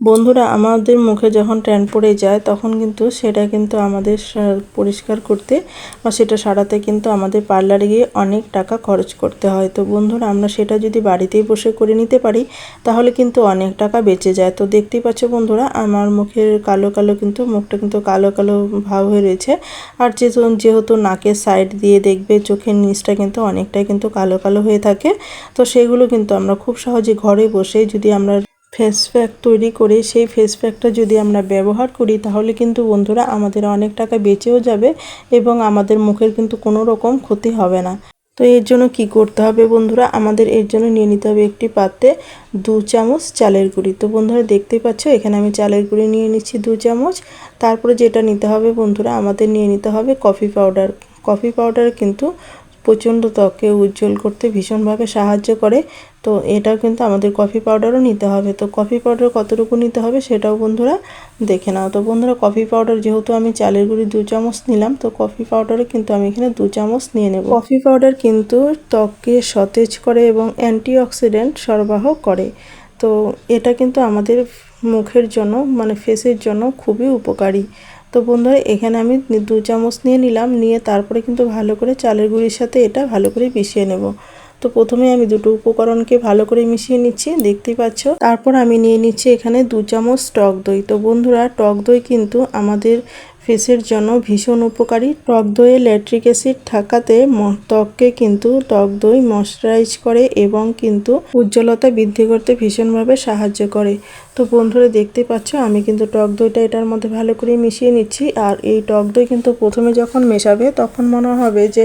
বন্ধুরা, আমাদের মুখে যখন ট্যান পড়ে যায়, তখন কিন্তু সেটা কিন্তু আমাদের পরিষ্কার করতে বা সেটা সারাতে কিন্তু আমাদের পার্লারে গিয়ে অনেক টাকা খরচ করতে হয়। তো বন্ধুরা, আমরা সেটা যদি বাড়িতেই বসে করে নিতে পারি, তাহলে কিন্তু অনেক টাকা বেঁচে যায়। তো দেখতেই পাচ্ছ বন্ধুরা, আমার মুখের কালো কালো কিন্তু, মুখটা কিন্তু কালো কালো ভাব হয়ে রয়েছে। আর যেহেতু যেহেতু নাকের সাইড দিয়ে দেখবে, চোখের নিচটা কিন্তু অনেকটাই কিন্তু কালো কালো হয়ে থাকে। তো সেগুলো কিন্তু আমরা খুব সহজে ঘরে বসে যদি আমরা ফেস প্যাক তৈরি করে সেই ফেস প্যাকটা যদি আমরা ব্যবহার করি, তাহলে কিন্তু বন্ধুরা আমাদের অনেক টাকা বেঁচেও যাবে এবং আমাদের মুখের কিন্তু কোনো রকম ক্ষতি হবে না। তো এর জন্য কি করতে হবে বন্ধুরা? আমাদের এর জন্য নিয়ে নিতে হবে একটি পাত্রে দু চামচ চালের গুঁড়ি। তো বন্ধুরা দেখতেই পাচ্ছ, এখানে আমি চালের গুঁড়ি নিয়ে নিচ্ছি দু চামচ। তারপরে যেটা নিতে হবে বন্ধুরা, আমাদের নিয়ে নিতে হবে কফি পাউডার কফি পাউডার কিন্তু প্রচণ্ড ত্বকে উজ্জ্বল করতে ভীষণভাবে সাহায্য করে। তো এটাও কিন্তু আমাদের কফি পাউডারও নিতে হবে। তো কফি পাউডার কতটুকু নিতে হবে সেটাও বন্ধুরা দেখে নাও। তো বন্ধুরা কফি পাউডার যেহেতু আমি চালের গুঁড়ি দু চামচ নিলাম, তো কফি পাউডারও কিন্তু আমি এখানে দু চামচ নিয়ে নেব। কফি পাউডার কিন্তু ত্বককে সতেজ করে এবং অ্যান্টিঅক্সিডেন্ট সরবরাহ করে। তো এটা কিন্তু আমাদের মুখের জন্য মানে ফেসের জন্য খুবই উপকারী। তো বন্ধুরা, এখানে আমি দু চামচ নিয়ে নিলাম, নিয়ে তারপরে কিন্তু ভালো করে চালের গুঁড়ির সাথে এটা ভালো করে মিশিয়ে নেব। তো প্রথমে আমি দুটো উপকরণকে ভালো করে মিশিয়ে নিচ্ছি, দেখতেই পাচ্ছ। তারপর আমি নিয়ে নিচ্ছি এখানে দু চামচ টক দই। তো বন্ধুরা, টক দই কিন্তু আমাদের ফেসের জন্য ভীষণ উপকারী। টক দইয়ে ল্যাট্রিক অ্যাসিড থাকাতে ত্বককে কিন্তু টক দই ময়শ্চারাইজ করে এবং কিন্তু উজ্জ্বলতা বৃদ্ধি করতে ভীষণভাবে সাহায্য করে। তো বন্ধুরা দেখতে পাচ্ছ, আমি কিন্তু টক দইটা এটার মধ্যে ভালো করে মিশিয়ে নিচ্ছি। আর এই টক দই কিন্তু প্রথমে যখন মেশাবে, তখন মনে হবে যে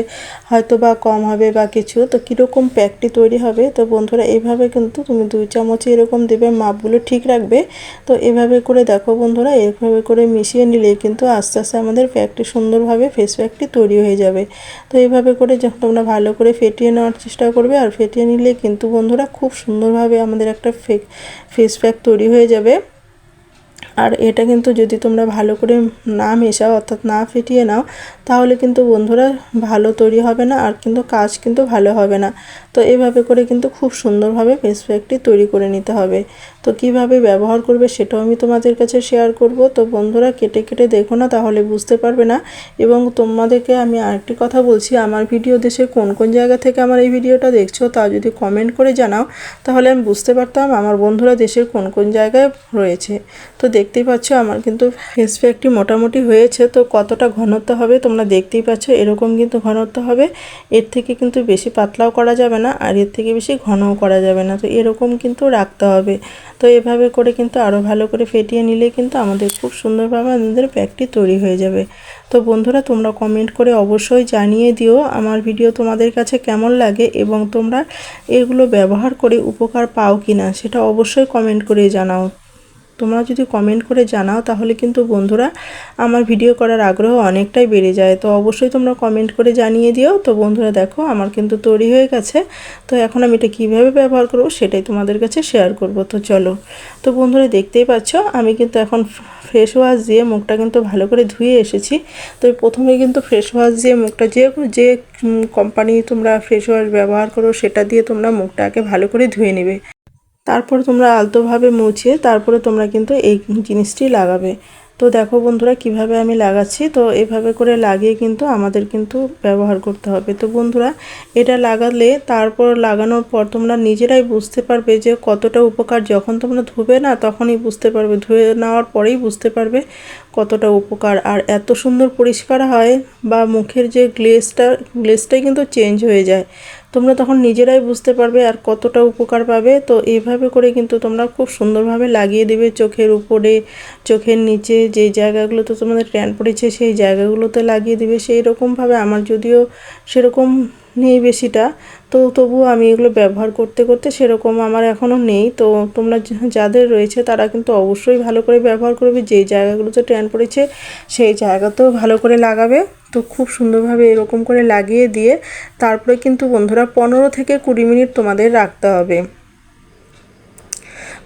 হয়তো বা কম হবে বা কিছু। তো কীরকম প্যাকটি তৈরি হবে, তো বন্ধুরা এইভাবে কিন্তু তুমি দুই চামচ এরকম দেবে, মাপগুলো ঠিক রাখবে। তো এভাবে করে দেখো বন্ধুরা, এভাবে করে মিশিয়ে নিলে কিন্তু আস্তে আস্তে আমাদের প্যাকটি সুন্দরভাবে ফেস প্যাকটি তৈরি হয়ে যাবে। তো এইভাবে করে যখন তোমরা ভালো করে ফেটিয়ে নেওয়ার চেষ্টা করবে, আর ফেটিয়ে নিলে কিন্তু বন্ধুরা খুব সুন্দরভাবে আমাদের একটা ফেক ফেস প্যাক তৈরি হয়ে যাবে। আর এটা কিন্তু যদি তোমরা ভালো করে না মেশাও, অর্থাৎ না ফিটিয়ে নাও, তাহলে কিন্তু বন্ধুরা ভালো তৈরি হবে না, আর কিন্তু কাজ কিন্তু ভালো হবে না। তো এভাবে করে কিন্তু খুব সুন্দরভাবে ফেস প্যাকটি তৈরি করে নিতে হবে। তো কীভাবে ব্যবহার করবে সেটাও আমি তোমাদের কাছে শেয়ার করব। তো বন্ধুরা, কেটে কেটে দেখো না, তাহলে বুঝতে পারবে না। এবং তোমাদেরকে আমি আরেকটি কথা বলছি, আমার ভিডিও দেশে কোন কোন জায়গা থেকে আমার এই ভিডিওটা দেখছ, তা যদি কমেন্ট করে জানাও, তাহলে আমি বুঝতে পারতাম আমার বন্ধুরা দেশের কোন কোন জায়গায় রয়েছে। তো দেখতেই পাচ্ছ, আমার কিন্তু ফেস প্যাকটি মোটামুটি হয়েছে, তো কতটা ঘনত্ব হবে তোমরা দেখতেই পাচ্ছ, এরকম কিন্তু ঘনত্ব হবে। এর থেকে কিন্তু বেশি পাতলাও করা যাবে না, আর এর থেকে বেশি ঘনও করা যাবে না, তো এরকম কিন্তু রাখতে হবে। তো এভাবে করে কিন্তু আরও ভালো করে ফেটিয়ে নিলে কিন্তু আমাদের খুব সুন্দরভাবে আমাদের প্যাকটি তৈরি হয়ে যাবে। তো বন্ধুরা, তোমরা কমেন্ট করে অবশ্যই জানিয়ে দিও আমার ভিডিও তোমাদের কাছে কেমন লাগে এবং তোমরা এগুলো ব্যবহার করে উপকার পাও কি না সেটা অবশ্যই কমেন্ট করে জানাও। তোমরা যদি কমেন্ট করে জানাও, তাহলে কিন্তু বন্ধুরা আমার ভিডিও করার আগ্রহ অনেকটাই বেড়ে যায়। তো অবশ্যই তোমরা কমেন্ট করে জানিয়ে দিও। তো বন্ধুরা দেখো, আমার কিন্তু তৈরি হয়ে গেছে। তো এখন আমি এটা কীভাবে ব্যবহার করব সেটাই তোমাদের কাছে শেয়ার করব। তো চলো, তো বন্ধুরা দেখতেই পাচ্ছ, আমি কিন্তু এখন ফেস ওয়াশ দিয়ে মুখটা কিন্তু ভালো করে ধুয়ে এসেছি। তো প্রথমে কিন্তু ফেস ওয়াশ দিয়ে মুখটা যে যে কোম্পানি তোমরা ফেস ওয়াশ ব্যবহার করো, সেটা দিয়ে তোমরা মুখটাকে ভালো করে ধুয়ে নেবে। তারপর তোমরা আলতোভাবে মুছিয়ে তারপরে তোমরা কিন্তু এই জিনিসটি লাগাবে। তো দেখো বন্ধুরা, কীভাবে আমি লাগাচ্ছি? তো এভাবে করে লাগিয়ে কিন্তু আমাদের কিন্তু ব্যবহার করতে হবে। তো বন্ধুরা, এটা লাগালে তারপর লাগানোর পর তোমরা নিজেরাই বুঝতে পারবে যে কতটা উপকার। যখন তোমরা ধুবে না, তখনই বুঝতে পারবে, ধুয়ে নেওয়ার পরেই বুঝতে পারবে কতটা উপকার। আর এত সুন্দর পরিষ্কার হয় বা মুখের যে গ্লেজটা গ্লেজটাই কিন্তু চেঞ্জ হয়ে যায়। তোমরা তখন নিজেরাই বুঝতে পারবে আর কতটা উপকার পাবে। তো এভাবে করে কিন্তু তোমরা খুব সুন্দরভাবে লাগিয়ে দেবে চোখের উপরে, চোখের নিচে যেই জায়গাগুলোতে তোমাদের ট্যান পড়েছে সেই জায়গাগুলোতে লাগিয়ে দেবে। সেই রকমভাবে আমার যদিও সেরকম নেই বেশিটা। তো তবুও আমি এগুলো ব্যবহার করতে করতে সেরকম আমার এখনও নেই। তো তোমরা যাদের রয়েছে তারা কিন্তু অবশ্যই ভালো করে ব্যবহার করবে। যেই জায়গাগুলোতে ট্যান পড়েছে সেই জায়গাতেও ভালো করে লাগাবে। তো খুব সুন্দরভাবে এরকম করে লাগিয়ে দিয়ে তারপরে কিন্তু বন্ধুরা পনেরো থেকে কুড়ি মিনিট তোমাদের রাখতে হবে।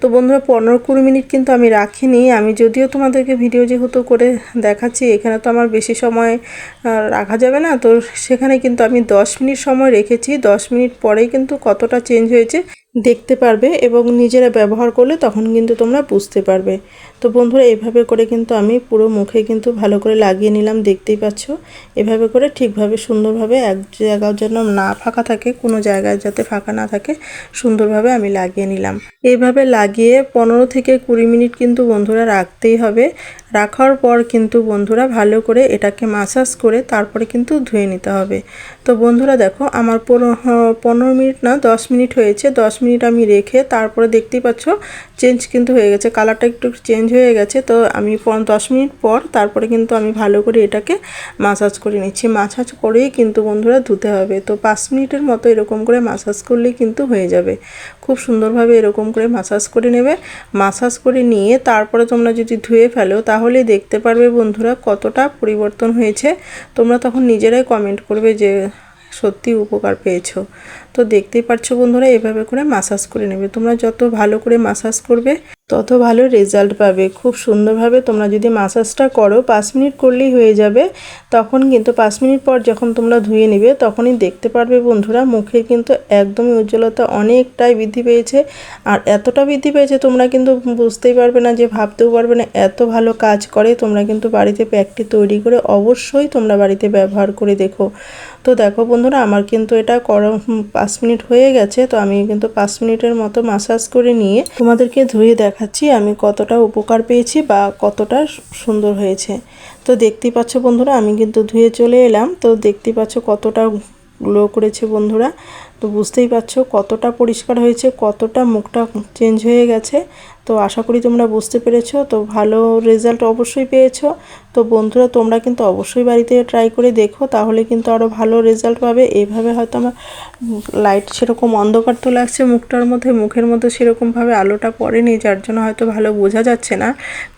তো বন্ধুরা পনেরো কুড়ি মিনিট কিন্তু আমি রাখিনি। আমি যদিও তোমাদেরকে ভিডিও যেহেতু করে দেখাচ্ছি, এখানে তো আমার বেশি সময় রাখা যাবে না। তো সেখানে কিন্তু আমি দশ মিনিট সময় রেখেছি। দশ মিনিট পরেই কিন্তু কতটা চেঞ্জ হয়েছে দেখতে পারবে এবং নিজেরা ব্যবহার করলে তখন কিন্তু তোমরা বুঝতে পারবে। তো বন্ধুরা, এভাবে করে কিন্তু আমি পুরো মুখে কিন্তু ভালো করে লাগিয়ে নিলাম, দেখতেই পাচ্ছ? এভাবে করে ঠিকভাবে, সুন্দরভাবে এক জায়গাও যেন না ফাঁকা থাকে, কোনো জায়গায় যাতে ফাঁকা না থাকে, সুন্দরভাবে আমি লাগিয়ে নিলাম। এইভাবে লাগিয়ে পনেরো থেকে কুড়ি মিনিট কিন্তু বন্ধুরা রাখতেই হবে। রাখার পর কিন্তু বন্ধুরা ভালো করে এটাকে মাসাজ করে তারপরে কিন্তু ধুয়ে নিতে হবে। তো বন্ধুরা দেখো, আমার পনেরো মিনিট না, দশ মিনিট হয়েছে। দশ মিনিট আমি রেখে তারপরে দেখতেই পাচ্ছ চেঞ্জ কিন্তু হয়ে গেছে। কালারটা একটু চেঞ্জ হয়ে গেছে। তো আমি দশ মিনিট পর তারপরে কিন্তু আমি ভালো করে এটাকে মাসাজ করে নিচ্ছি। মাসাজ করেই কিন্তু বন্ধুরা ধুতে হবে। তো পাঁচ মিনিটের মতো এরকম করে মাসাজ করলেই কিন্তু হয়ে যাবে। খুব সুন্দরভাবে এরকম করে মাসাজ করে নেবে। মাসাজ করে নিয়ে তারপরে তোমরা যদি ধুয়ে ফেলো তাহলে দেখতে পারবে বন্ধুরা কতটা পরিবর্তন হয়েছে। তোমরা তখন নিজেরাই কমেন্ট করবে যে সত্যি উপকার পেয়েছ। তো দেখতেই পারছ বন্ধুরা, এভাবে করে মাসাজ করে নেবে। তোমরা যত ভালো করে মাসাজ করবে তত ভালো রেজাল্ট পাবে। খুব সুন্দরভাবে তোমরা যদি মাসাজটা করো, পাঁচ মিনিট করলেই হয়ে যাবে। তখন কিন্তু পাঁচ মিনিট পর যখন তোমরা ধুয়ে নেবে, তখনই দেখতে পারবে বন্ধুরা মুখে কিন্তু একদমই উজ্জ্বলতা অনেকটাই বৃদ্ধি পেয়েছে। আর এতটা বৃদ্ধি পেয়েছে তোমরা কিন্তু বুঝতেই পারবে না যে, ভাবতেও পারবে না, এত ভালো কাজ করে তোমরা কিন্তু বাড়িতে প্যাকটি তৈরি করে অবশ্যই তোমরা বাড়িতে ব্যবহার করে দেখো। তো দেখো বন্ধুরা, আমার কিন্তু এটা কর পাঁচ মিনিট হয়ে গেছে, তো আমি কিন্তু পাঁচ মিনিটের মতো মাসাজ করে নিয়ে তোমাদেরকে ধুয়ে দেখাচ্ছি, আমি কতটা উপকার পেয়েছি বা কতটা সুন্দর হয়েছে। তো দেখতে পাচ্ছ বন্ধুরা, আমি কিন্তু ধুয়ে চলে এলাম। তো দেখতে পাচ্ছ কতটা গ্লো করেছে বন্ধুরা। তো বুঝতেই পারছ কতটা পরিষ্কার হয়েছে, কতটা মুখটা চেঞ্জ হয়ে গেছে। তো আশা করি তোমরা বুঝতে পেরেছ, তো ভালো রেজাল্ট অবশ্যই পেয়েছ। তো বন্ধুরা, তোমরা কিন্তু অবশ্যই বাড়িতে ট্রাই করে দেখো, তাহলে কিন্তু আরও ভালো রেজাল্ট পাবে। এইভাবে হয়তো আমার লাইট সেরকম অন্ধকার তো লাগছে, মুখটার মধ্যে, মুখের মধ্যে সেরকমভাবে আলোটা পড়েনি, যার জন্য হয়তো ভালো বোঝা যাচ্ছে না।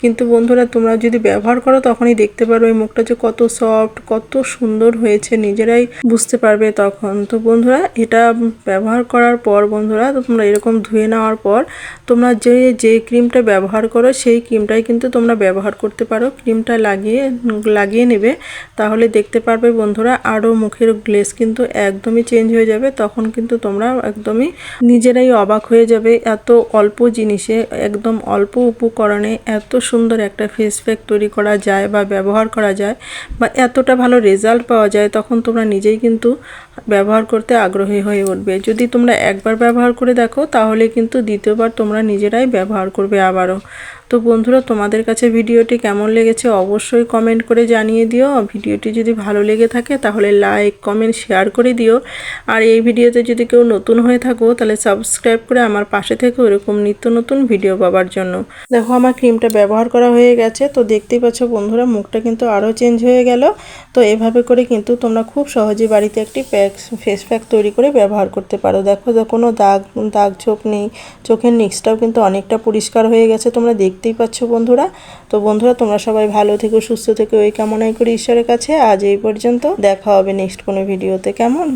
কিন্তু বন্ধুরা, তোমরা যদি ব্যবহার করো, তখনই দেখতে পারবে এই মুখটা যে কত সফট কত সুন্দর হয়েছে, নিজেরাই বুঝতে পারবে তখন। তো বন্ধুরা, এটা ব্যবহার করার পর বন্ধুরা, তোমরা এরকম ধুয়ে নেওয়ার পর তোমরা যে যে ক্রিমটা ব্যবহার করো, সেই ক্রিমটাই কিন্তু তোমরা ব্যবহার করতে পারো। ক্রিমটা লাগিয়ে লাগিয়ে নেবে, তাহলে দেখতে পারবে বন্ধুরা আরও মুখের গ্লেস কিন্তু একদমই চেঞ্জ হয়ে যাবে। তখন কিন্তু তোমরা একদমই নিজেরাই অবাক হয়ে যাবে। এত অল্প জিনিসে, একদম অল্প উপকরণে এত সুন্দর একটা ফেস প্যাক তৈরি করা যায় বা ব্যবহার করা যায় বা এতটা ভালো রেজাল্ট পাওয়া যায়, তখন তোমরা নিজেই কিন্তু ব্যবহার করতে আগ্রহী হয়ে উঠবে। যদি তোমরা একবার ব্যবহার করে দেখো, তাহলে কিন্তু দ্বিতীয়বার তোমরা নিজেরাই ব্যবহার করবে আবারও। তো বন্ধুরা, তোমাদের কাছে ভিডিওটি কেমন লেগেছে অবশ্যই কমেন্ট করে জানিয়ে দিও। ভিডিওটি যদি ভালো লেগে থাকে, তাহলে লাইক কমেন্ট শেয়ার করে দিও। আর এই ভিডিওতে যদি কেউ নতুন হয়ে থাকো, তাহলে সাবস্ক্রাইব করে আমার পাশে থেকে ওরকম নিত্য নতুন ভিডিও পাবার জন্য। দেখো, আমার ক্রিমটা ব্যবহার করা হয়ে গেছে। তো দেখতেই পাচ্ছ বন্ধুরা, মুখটা কিন্তু আরও চেঞ্জ হয়ে গেল। তো এভাবে করে কিন্তু তোমরা খুব সহজে বাড়িতে একটি প্যাক ফেস প্যাক তৈরি করে ব্যবহার করতে পারো। দেখো, কোনো দাগ দাগ ছোপ নেই। চোখের নিক্সটাও কিন্তু অনেকটা পরিষ্কার হয়ে গেছে। তোমরা দেখতেই পাচ্ছ বন্ধুরা। তো বন্ধুরা, তোমরা সবাই ভালো থেকো, সুস্থ থেকো ওই কামনাই করি ঈশ্বরের কাছে। আজ এই পর্যন্ত, দেখা হবে নেক্সট কোনো ভিডিওতে কেমন?